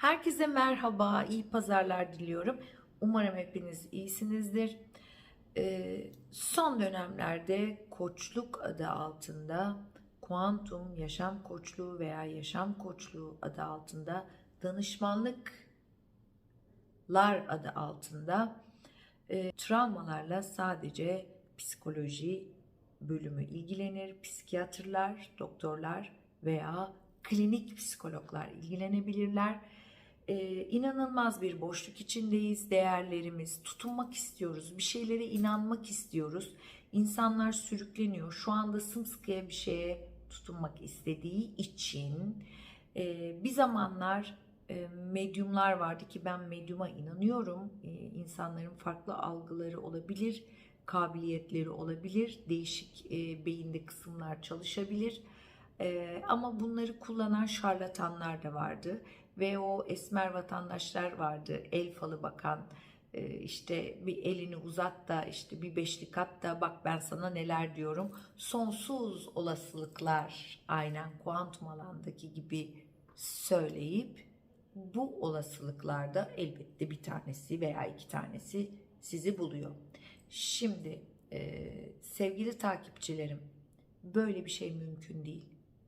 Herkese merhaba, iyi pazarlar diliyorum. Umarım hepiniz iyisinizdir. Ee, son dönemlerde koçluk adı altında, kuantum yaşam koçluğu veya yaşam koçluğu adı altında, danışmanlıklar adı altında e, travmalarla sadece psikoloji bölümü ilgilenir, psikiyatrlar, doktorlar veya klinik psikologlar ilgilenebilirler. Ee, inanılmaz bir boşluk içindeyiz. Değerlerimiz, tutunmak istiyoruz, bir şeylere inanmak istiyoruz. İnsanlar sürükleniyor. Şu anda sımsıkıya bir şeye tutunmak istediği için e, bir zamanlar e, medyumlar vardı ki ben medyuma inanıyorum. E, insanların farklı algıları olabilir, kabiliyetleri olabilir, değişik e, beyinde kısımlar çalışabilir. E, ama bunları kullanan şarlatanlar da vardı ve o esmer vatandaşlar vardı, el falı bakan, e, işte bir elini uzat da işte bir beşlik at da bak ben sana neler diyorum. Sonsuz olasılıklar aynen kuantum alandaki gibi söyleyip bu olasılıklarda elbette bir tanesi veya iki tanesi sizi buluyor. Şimdi e, sevgili takipçilerim böyle bir şey mümkün değil.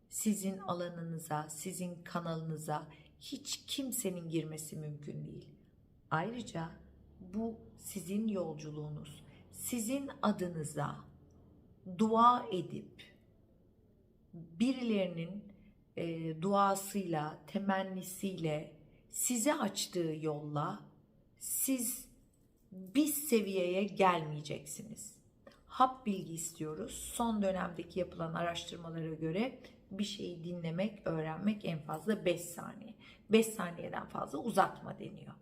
Sizin alanınıza, sizin kanalınıza hiç kimsenin girmesi mümkün değil. Ayrıca bu sizin yolculuğunuz. Sizin adınıza dua edip birilerinin e, duasıyla, temennisiyle size açtığı yolla siz bir seviyeye gelmeyeceksiniz. Hap bilgi istiyoruz. Son dönemdeki yapılan araştırmalara göre bir şeyi dinlemek, öğrenmek en fazla 5 saniye. 5 saniyeden fazla uzatma deniyor.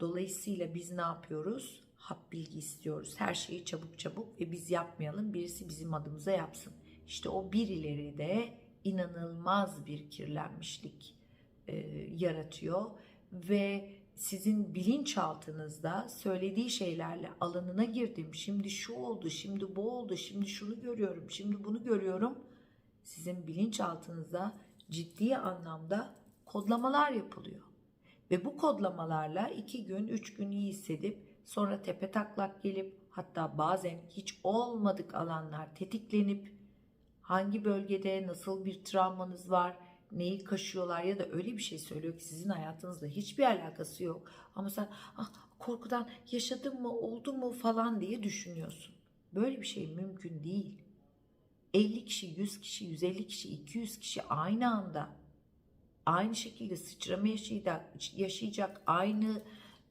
Dolayısıyla biz ne yapıyoruz? Hap bilgi istiyoruz. Her şeyi çabuk çabuk ve biz yapmayalım. Birisi bizim adımıza yapsın. İşte o birileri de inanılmaz bir kirlenmişlik e, yaratıyor ve sizin bilinçaltınızda söylediği şeylerle alanına girdim. Şimdi şu oldu, şimdi bu oldu, şimdi şunu görüyorum, şimdi bunu görüyorum. Sizin bilinçaltınızda ciddi anlamda kodlamalar yapılıyor. Ve bu kodlamalarla iki gün, üç gün iyi hissedip sonra tepe taklak gelip hatta bazen hiç olmadık alanlar tetiklenip hangi bölgede nasıl bir travmanız var, neyi kaşıyorlar ya da öyle bir şey söylüyor ki sizin hayatınızla hiçbir alakası yok. Ama sen ah, korkudan yaşadın mı, oldu mu falan diye düşünüyorsun. Böyle bir şey mümkün değil. 50 kişi, 100 kişi, 150 kişi, 200 kişi aynı anda aynı şekilde sıçrama yaşayacak, yaşayacak aynı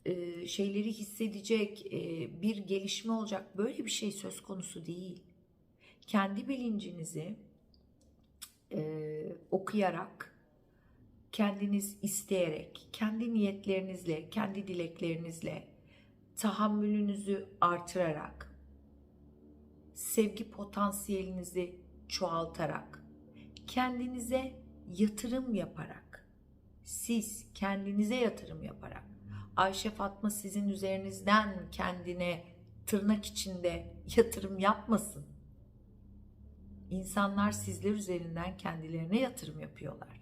e, şeyleri hissedecek e, bir gelişme olacak. Böyle bir şey söz konusu değil. Kendi bilincinizi e, okuyarak, kendiniz isteyerek, kendi niyetlerinizle, kendi dileklerinizle, tahammülünüzü artırarak, sevgi potansiyelinizi çoğaltarak, kendinize yatırım yaparak, siz kendinize yatırım yaparak, Ayşe Fatma sizin üzerinizden kendine tırnak içinde yatırım yapmasın. İnsanlar sizler üzerinden kendilerine yatırım yapıyorlar.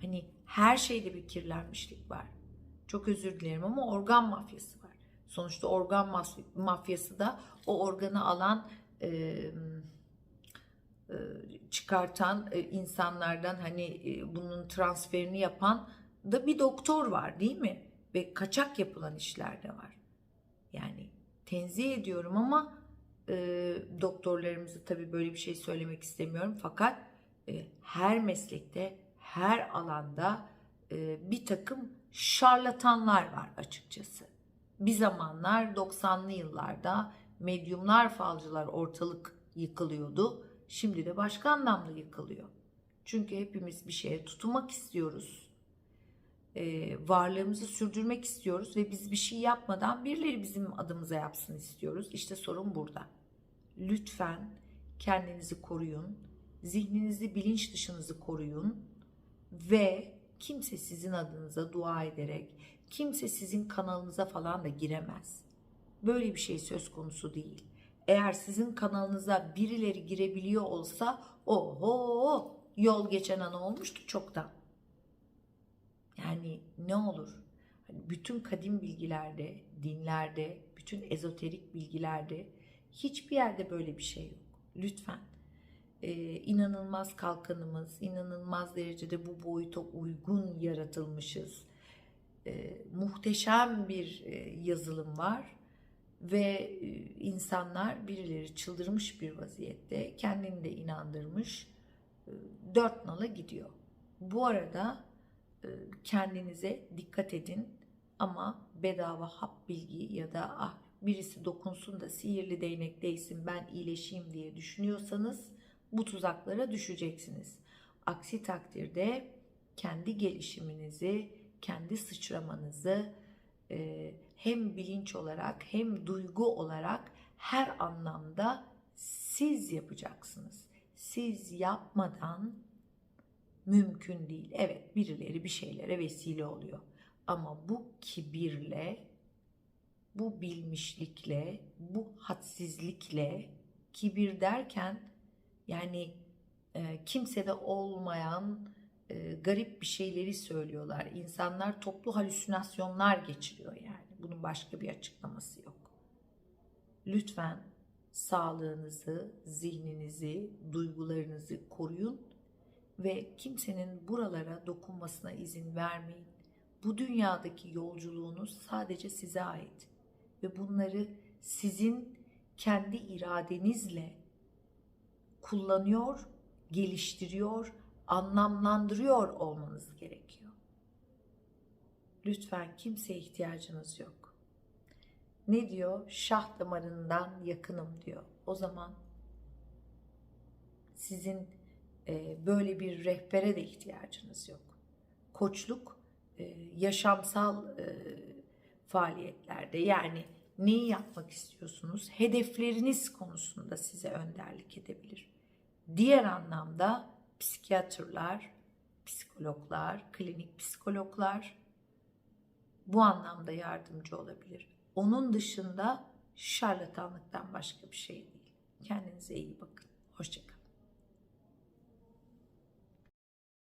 Hani her şeyde bir kirlenmişlik var. Çok özür dilerim ama organ mafyası var. Sonuçta organ mafyası da o organı alan e, çıkartan insanlardan hani e, bunun transferini yapan da bir doktor var değil mi? Ve kaçak yapılan işler de var. Yani tenzih ediyorum ama e, doktorlarımızı tabii böyle bir şey söylemek istemiyorum. Fakat e, her meslekte, her alanda e, bir takım şarlatanlar var açıkçası. Bir zamanlar 90'lı yıllarda medyumlar, falcılar ortalık yıkılıyordu. Şimdi de başka anlamda yıkılıyor. Çünkü hepimiz bir şeye tutunmak istiyoruz. Ee, varlığımızı sürdürmek istiyoruz ve biz bir şey yapmadan birileri bizim adımıza yapsın istiyoruz. İşte sorun burada. Lütfen kendinizi koruyun. Zihninizi, bilinç dışınızı koruyun ve kimse sizin adınıza dua ederek, kimse sizin kanalınıza falan da giremez. Böyle bir şey söz konusu değil. Eğer sizin kanalınıza birileri girebiliyor olsa oho yol geçen an olmuştu çoktan. Yani ne olur? Hani bütün kadim bilgilerde, dinlerde, bütün ezoterik bilgilerde hiçbir yerde böyle bir şey yok. Lütfen. Ee, inanılmaz kalkanımız, inanılmaz derecede bu boyuta uygun yaratılmışız. Ee, muhteşem bir e, yazılım var ve e, insanlar birileri çıldırmış bir vaziyette kendini de inandırmış e, dört nala gidiyor. Bu arada e, kendinize dikkat edin ama bedava hap bilgi ya da ah birisi dokunsun da sihirli değnek değsin ben iyileşeyim diye düşünüyorsanız bu tuzaklara düşeceksiniz. Aksi takdirde kendi gelişiminizi, kendi sıçramanızı e, hem bilinç olarak hem duygu olarak her anlamda siz yapacaksınız. Siz yapmadan mümkün değil. Evet birileri bir şeylere vesile oluyor. Ama bu kibirle, bu bilmişlikle, bu hadsizlikle, kibir derken yani e, kimsede olmayan e, garip bir şeyleri söylüyorlar. İnsanlar toplu halüsinasyonlar geçiriyor yani. Bunun başka bir açıklaması yok. Lütfen sağlığınızı, zihninizi, duygularınızı koruyun ve kimsenin buralara dokunmasına izin vermeyin. Bu dünyadaki yolculuğunuz sadece size ait ve bunları sizin kendi iradenizle kullanıyor, geliştiriyor, anlamlandırıyor olmanız gerekiyor. Lütfen kimseye ihtiyacınız yok. Ne diyor? Şah damarından yakınım diyor. O zaman sizin e, böyle bir rehbere de ihtiyacınız yok. Koçluk e, yaşamsal e, faaliyetlerde yani neyi yapmak istiyorsunuz? Hedefleriniz konusunda size önderlik edebilir. Diğer anlamda psikiyatrlar, psikologlar, klinik psikologlar bu anlamda yardımcı olabilir. Onun dışında şarlatanlıktan başka bir şey değil. Kendinize iyi bakın. Hoşçakalın.